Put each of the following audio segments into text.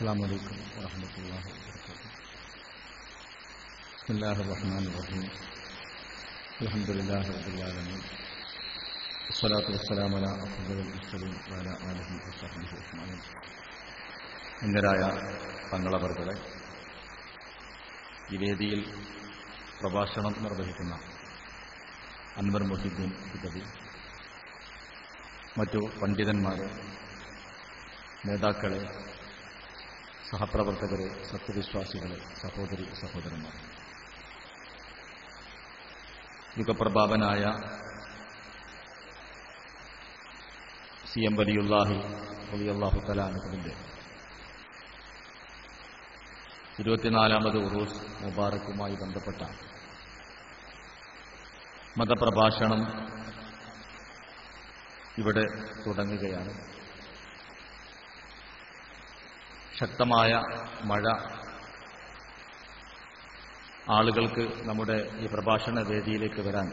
السلام عليكم ورحمة الله وبركاته بسم الله الرحمن الرحيم الحمد لله رب العالمين والصلاة والسلام على أفضل المرسلين وعلى آله وصحبه أجمعين ഇന്നരായ തങ്ങളവർകളെ ഈ വേദിയിൽ പ്രഭാഷണം നിർവഹിക്കുന്ന അൻവർ മൊഹിദ്ദീൻ പിതവി മറ്റു പണ്ഡിതന്മാരെ നേതാക്കളെ സഹപ്രവർത്തകരെ സത്യവിശ്വാസികളെ സഹോദരി സഹോദരന്മാർ യുഗപ്രഭാവനായ സി എം വലിയുല്ലാഹി വലിയല്ലാഹു തലാനുഹുവിന്റെ ഇരുപത്തിനാലാമത് ഉറൂസ് മുബാറക്കുമായി ബന്ധപ്പെട്ട മതപ്രഭാഷണം ഇവിടെ തുടങ്ങുകയാണ്. ശക്തമായ മഴ. ആളുകൾക്ക് നമ്മുടെ ഈ പ്രഭാഷണ വേദിയിലേക്ക് വരാൻ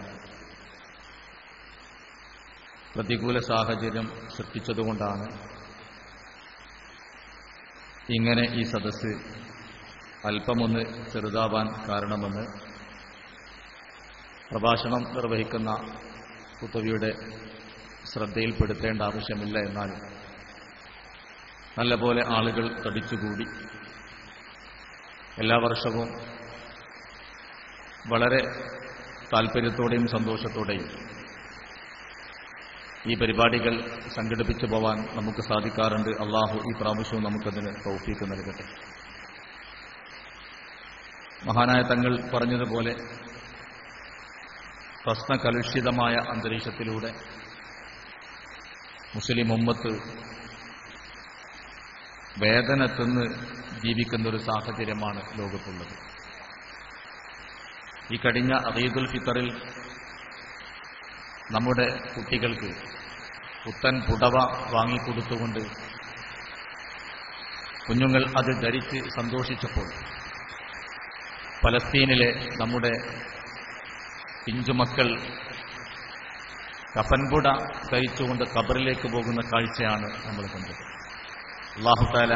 പ്രതികൂല സാഹചര്യം സൃഷ്ടിച്ചതുകൊണ്ടാണ് ഇങ്ങനെ ഈ സദസ്സ് അല്പമൊന്ന് ചെറുതാവാൻ കാരണമെന്ന് പ്രഭാഷണം നിർവഹിക്കുന്ന കുത്തവിയുടെ ശ്രദ്ധയിൽപ്പെടുത്തേണ്ട ആവശ്യമില്ല എന്നാൽ നല്ലപോലെ ആളുകൾ തടിച്ചുകൂടി. എല്ലാ വർഷവും വളരെ താല്പര്യത്തോടെയും സന്തോഷത്തോടെയും ഈ പരിപാടികൾ സംഘടിപ്പിച്ചു പോവാൻ നമുക്ക് സാധിക്കാറുണ്ട്. അള്ളാഹു ഈ പ്രാവശ്യവും നമുക്കതിന് തൗഫീക്ക് നൽകട്ടെ. മഹാനായ തങ്ങൾ പറഞ്ഞതുപോലെ പ്രശ്നകലുഷിതമായ അന്തരീക്ഷത്തിലൂടെ മുസ്ലിം ഉമ്മത്ത് വേദന തിന്ന് ജീവിക്കുന്ന ഒരു സാഹചര്യമാണ് ലോകത്തുള്ളത്. ഈ കഴിഞ്ഞ അറീദുൽ ഫിത്തറിൽ നമ്മുടെ കുട്ടികൾക്ക് പുത്തൻ പുടവ വാങ്ങിക്കൊടുത്തുകൊണ്ട് കുഞ്ഞുങ്ങൾ അത് ധരിച്ച് സന്തോഷിച്ചപ്പോൾ പലസ്തീനിലെ നമ്മുടെ പിഞ്ചുമക്കൾ കഫൻപുട കഴിച്ചുകൊണ്ട് കബറിലേക്ക് പോകുന്ന കാഴ്ചയാണ് നമ്മൾ കണ്ടത്. അള്ളാഹുത്താല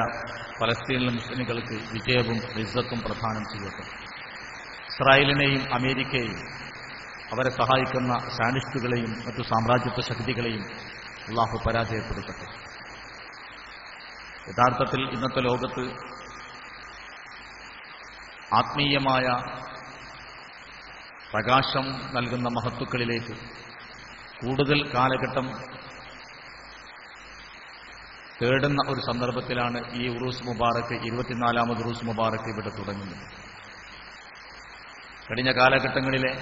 പലസ്തീനിലെ മുസ്ലിമുകൾക്ക് വിജയവും റിസത്തും പ്രധാനം ചെയ്യട്ടെ. ഇസ്രായേലിനെയും അമേരിക്കയെയും അവരെ സഹായിക്കുന്ന സാനിസ്റ്റുകളെയും മറ്റു സാമ്രാജ്യത്വ ശക്തികളെയും അള്ളാഹു പരാജയപ്പെടുത്തട്ടെ. യഥാർത്ഥത്തിൽ ഇന്നത്തെ ലോകത്ത് ആത്മീയമായ പ്രകാശം നൽകുന്ന മഹത്വക്കളിലേക്ക് കൂടുതൽ കാലഘട്ടം തേടുന്ന ഒരു സന്ദർഭത്തിലാണ് ഈ ഉറൂസ് മുബാറക്ക് ഇരുപത്തിനാലാമത് ഉറൂസ് മുബാറക്ക് ഇവിടെ തുടങ്ങുന്നത്. കഴിഞ്ഞ കാലഘട്ടങ്ങളിലെ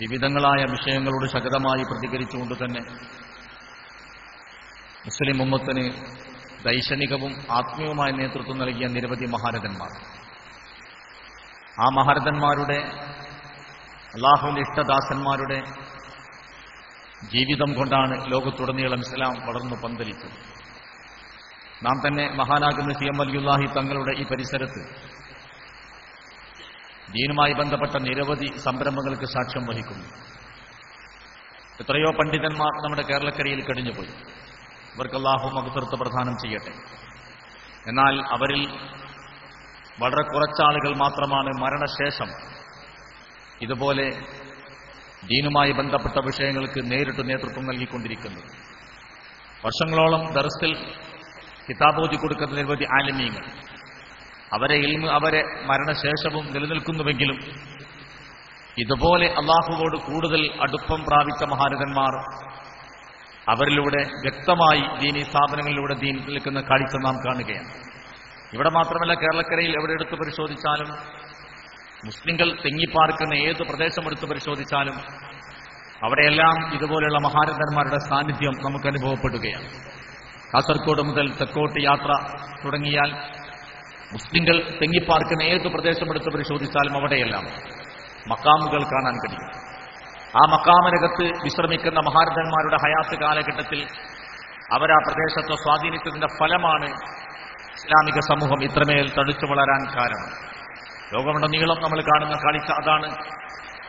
വിവിധങ്ങളായ വിഷയങ്ങളോട് ശക്തമായി പ്രതികരിച്ചുകൊണ്ട് തന്നെ മുസ്ലിം ഉമ്മത്തിന് ദൈക്ഷണികവും ആത്മീയവുമായ നേതൃത്വം നൽകിയ നിരവധി മഹാരഥന്മാർ. ആ മഹാരഥന്മാരുടെ അള്ളാഹുവിന്റെ ഇഷ്ടദാസന്മാരുടെ ജീവിതം കൊണ്ടാണ് ലോകത്തുടനീളം ഇസ്ലാം വളർന്നു പന്തലിച്ചത്. നാം തന്നെ മഹാനാകുന്ന സി എം അലിയുല്ലാഹി തങ്ങളുടെ ഈ പരിസരത്ത് ദീനുമായി ബന്ധപ്പെട്ട നിരവധി സംരംഭങ്ങൾക്ക് സാക്ഷ്യം വഹിക്കുന്നു. എത്രയോ പണ്ഡിതന്മാർ നമ്മുടെ കേരളക്കരയിൽ കഴിഞ്ഞുപോയി ഇവർക്ക് അള്ളാഹു മകത്തൃത്വ പ്രധാനം ചെയ്യട്ടെ. എന്നാൽ അവരിൽ വളരെ കുറച്ചാളുകൾ മാത്രമാണ് മരണശേഷം ഇതുപോലെ ദീനുമായി ബന്ധപ്പെട്ട വിഷയങ്ങൾക്ക് നേരിട്ട് നേതൃത്വം നൽകിക്കൊണ്ടിരിക്കുന്നത് വർഷങ്ങളോളം ദർസിൽ കിതാബോധി കൊടുക്കുന്ന നിരവധി ആലിമീങ്ങൾ. അവരെ ഇൽമ് അവരെ മരണശേഷവും നിലനിൽക്കുന്നുവെങ്കിലും ഇതുപോലെ അള്ളാഹുവോട് കൂടുതൽ അടുപ്പം പ്രാപിച്ച മഹാരഥന്മാർ അവരിലൂടെ വ്യക്തമായി ദീനി സ്ഥാപനങ്ങളിലൂടെ ദീൻ നിൽക്കുന്ന കാഴ്ച നാം കാണുകയാണ്. ഇവിടെ മാത്രമല്ല കേരളക്കരയിൽ എവിടെ എടുത്ത് പരിശോധിച്ചാലും മുസ്ലിങ്ങൾ തെങ്ങിപ്പാർക്കുന്ന ഏത് പ്രദേശം എടുത്ത് പരിശോധിച്ചാലും അവിടെയെല്ലാം ഇതുപോലെയുള്ള മഹാരഥന്മാരുടെ സാന്നിധ്യം നമുക്ക് അനുഭവപ്പെടുകയാണ്. കാസർഗോഡ് മുതൽ തെക്കോട്ട് യാത്ര തുടങ്ങിയാൽ മുസ്ലിങ്ങൾ തെങ്ങിപ്പാർക്കുന്ന ഏത് പ്രദേശം എടുത്ത് പരിശോധിച്ചാലും അവിടെയെല്ലാം മക്കാമുകൾ കാണാൻ കഴിയും. ആ മക്കാമരകത്ത് വിശ്രമിക്കുന്ന മഹാരഥന്മാരുടെ ഹയാത്ത് കാലഘട്ടത്തിൽ അവരാ പ്രദേശത്തെ സ്വാധീനിച്ചതിന്റെ ഫലമാണ് ഇസ്ലാമിക സമൂഹം ഇത്രമേൽ തടിച്ചു വളരാൻ കാരണം. ലോകമുടനീളം നമ്മൾ കാണുന്ന കാഴ്ച അതാണ്.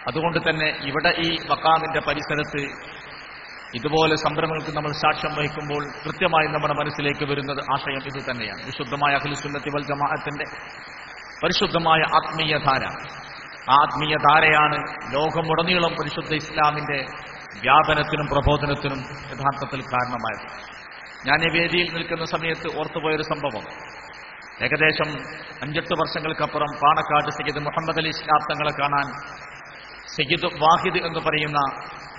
അതുകൊണ്ട് തന്നെ ഇവിടെ ഈ മക്കാമിന്റെ പരിസരത്ത് ഇതുപോലെ സംരംഭങ്ങൾക്ക് നമ്മൾ സാക്ഷ്യം വഹിക്കുമ്പോൾ കൃത്യമായി നമ്മുടെ മനസ്സിലേക്ക് വരുന്നത് ആശയം ഇത് തന്നെയാണ്. വിശുദ്ധമായ അഖിലുസുന്നത്തി വൽ ജമാഅത്തിന്റെ പരിശുദ്ധമായ ആത്മീയധാര. ആത്മീയധാരയാണ് ലോകമുടനീളം പരിശുദ്ധ ഇസ്ലാമിന്റെ വ്യാപനത്തിനും പ്രബോധനത്തിനും യഥാർത്ഥത്തിൽ കാരണമായത്. ഞാൻ ഈ വേദിയിൽ നിൽക്കുന്ന സമയത്ത് ഓർത്തുപോയൊരു സംഭവം. ഏകദേശം അഞ്ചെട്ട് വർഷങ്ങൾക്കപ്പുറം പാണക്കാട് സയ്യിദ് മുഹമ്മദ് അലി ശാബ്ദങ്ങളെ കാണാൻ സയ്യിദ് വാഹിദ് എന്ന് പറയുന്ന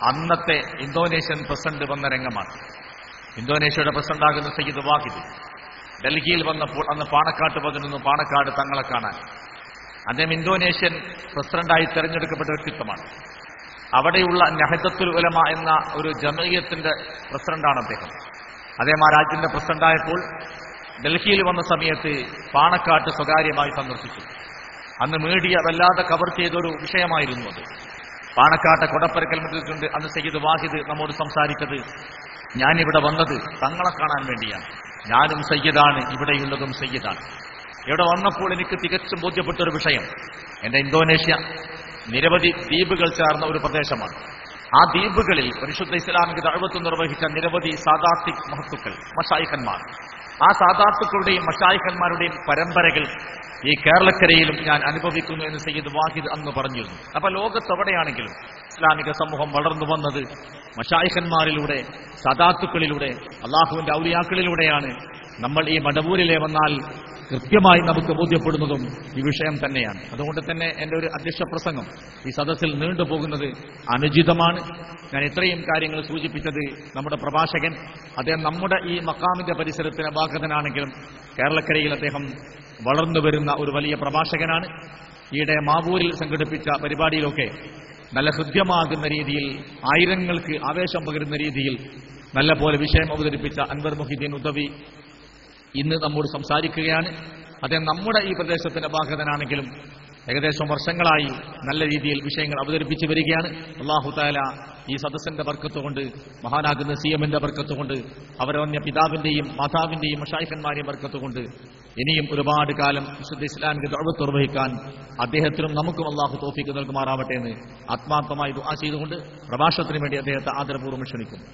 അന്നത്തെ ഇന്തോനേഷ്യൻ പ്രസിഡന്റ് വന്ന രംഗമാണ്. ഇന്തോനേഷ്യയുടെ പ്രസിഡന്റാകുന്ന സയ്യിദ് വാഹിദ് ഡൽഹിയിൽ വന്നപ്പോൾ അന്ന് പാണക്കാട്ട് പതിനൊന്ന് പാണക്കാട് തങ്ങളെ കാണാൻ. അദ്ദേഹം ഇന്തോനേഷ്യൻ പ്രസിഡന്റായി തെരഞ്ഞെടുക്കപ്പെട്ട വ്യക്തിത്വമാണ്. അവിടെയുള്ള നഹദത്തുൽ ഉലമ എന്ന ഒരു ജമീയത്തിന്റെ പ്രസിഡന്റാണ് അദ്ദേഹം. അദ്ദേഹം ആ രാജ്യത്തിന്റെ പ്രസിഡന്റായപ്പോൾ ഡൽഹിയിൽ വന്ന സമയത്ത് പാണക്കാട്ട് സ്വകാര്യമായി സന്ദർശിച്ചു. അന്ന് മീഡിയ വല്ലാതെ കവർ ചെയ്തൊരു വിഷയമായിരുന്നു അത്. പാണക്കാട്ടെ കൊടപ്പരക്കൽ മുതൽക്കൊണ്ട് അന്ന് സയ്യിദ് വാഹിദ് നമ്മോട് സംസാരിച്ചത് ഞാനിവിടെ വന്നത് തങ്ങളെ കാണാൻ വേണ്ടിയാണ്. ഞാനും സയ്യിദാണ് ഇവിടെയുള്ളതും സയ്യിദാണ്. ഇവിടെ വന്നപ്പോൾ എനിക്ക് തികച്ചും ബോധ്യപ്പെട്ട ഒരു വിഷയം. എന്റെ ഇന്തോനേഷ്യ നിരവധി ദ്വീപുകൾ ചേർന്ന ഒരു പ്രദേശമാണ്. ആ ദ്വീപുകളിൽ പരിശുദ്ധ ഇസ്ലാമിക ദഴവത്വം നിർവഹിച്ച നിരവധി സാദാത്തിക് മഹത്തുക്കൾ മഷായിഖന്മാർ. ആ സാദാത്തുക്കളുടെയും മഷായിഖന്മാരുടെയും പരമ്പരകൾ ഈ കേരളക്കരയിലും ഞാൻ അനുഭവിക്കുന്നു എന്ന് സയ്യിദ് വാഹിദ് അന്ന് പറഞ്ഞിരുന്നു. അപ്പൊ ലോകത്തെവിടെയാണെങ്കിലും ഇസ്ലാമിക സമൂഹം വളർന്നു വന്നത് മഷായിഖന്മാരിലൂടെ സദാത്തുക്കളിലൂടെ അള്ളാഹുവിന്റെ ഔലിയാക്കളിലൂടെയാണ്. നമ്മൾ ഈ മടവൂരിലെ വന്നാൽ കൃത്യമായി നമുക്ക് ബോധ്യപ്പെടുന്നതും ഈ വിഷയം തന്നെയാണ്. അതുകൊണ്ട് തന്നെ എന്റെ ഒരു അധ്യക്ഷ പ്രസംഗം ഈ സദസ്സിൽ നീണ്ടുപോകുന്നത് അനുചിതമാണ്. ഞാൻ ഇത്രയും കാര്യങ്ങൾ സൂചിപ്പിച്ചത് നമ്മുടെ പ്രഭാഷകൻ അദ്ദേഹം നമ്മുടെ ഈ മക്കാമിന്റെ പരിസരത്തിന് ബാധകനാണെങ്കിലും കേരളക്കരയിൽ അദ്ദേഹം വളർന്നു വരുന്ന ഒരു വലിയ പ്രഭാഷകനാണ്. ഈയിടെ മാവൂരിൽ സംഘടിപ്പിച്ച പരിപാടിയിലൊക്കെ നല്ല ഹൃദ്യമാകുന്ന രീതിയിൽ ആയിരങ്ങൾക്ക് ആവേശം പകരുന്ന രീതിയിൽ നല്ല പോലെ വിഷയം അവതരിപ്പിച്ച അൻവർ മുഹിദ്ദീൻ ഉദവി ഇന്ന് നമ്മോട് സംസാരിക്കുകയാണ്. അദ്ദേഹം നമ്മുടെ ഈ പ്രദേശത്തിന്റെ ഭാഗതനാണെങ്കിലും ഏകദേശം വർഷങ്ങളായി നല്ല രീതിയിൽ വിഷയങ്ങൾ അവതരിപ്പിച്ചു വരികയാണ്. അള്ളാഹു താല ഈ സദസ്സിന്റെ ബർക്കത്തുകൊണ്ട് മഹാനാകുന്ന സി എമ്മിന്റെ ബർക്കത്തുകൊണ്ട് അവരവന്യ പിതാവിന്റെയും മാതാവിന്റെയും മഷായിഖന്മാരെയും ബർക്കത്തുകൊണ്ട് ഇനിയും ഒരുപാട് കാലം വിശുദ്ധ ഇസ്ലാമിക ദൗവത്ത് നിർവഹിക്കാൻ അദ്ദേഹത്തിനും നമുക്കും അള്ളാഹു തോഫിക്ക് നൽകുമാറാവട്ടെ എന്ന് ആത്മാർത്ഥമായി ദുആ ചെയ്തുകൊണ്ട് പ്രഭാഷണത്തിന് വേണ്ടി അദ്ദേഹത്തെ ആദരപൂർവം ക്ഷണിക്കുന്നു.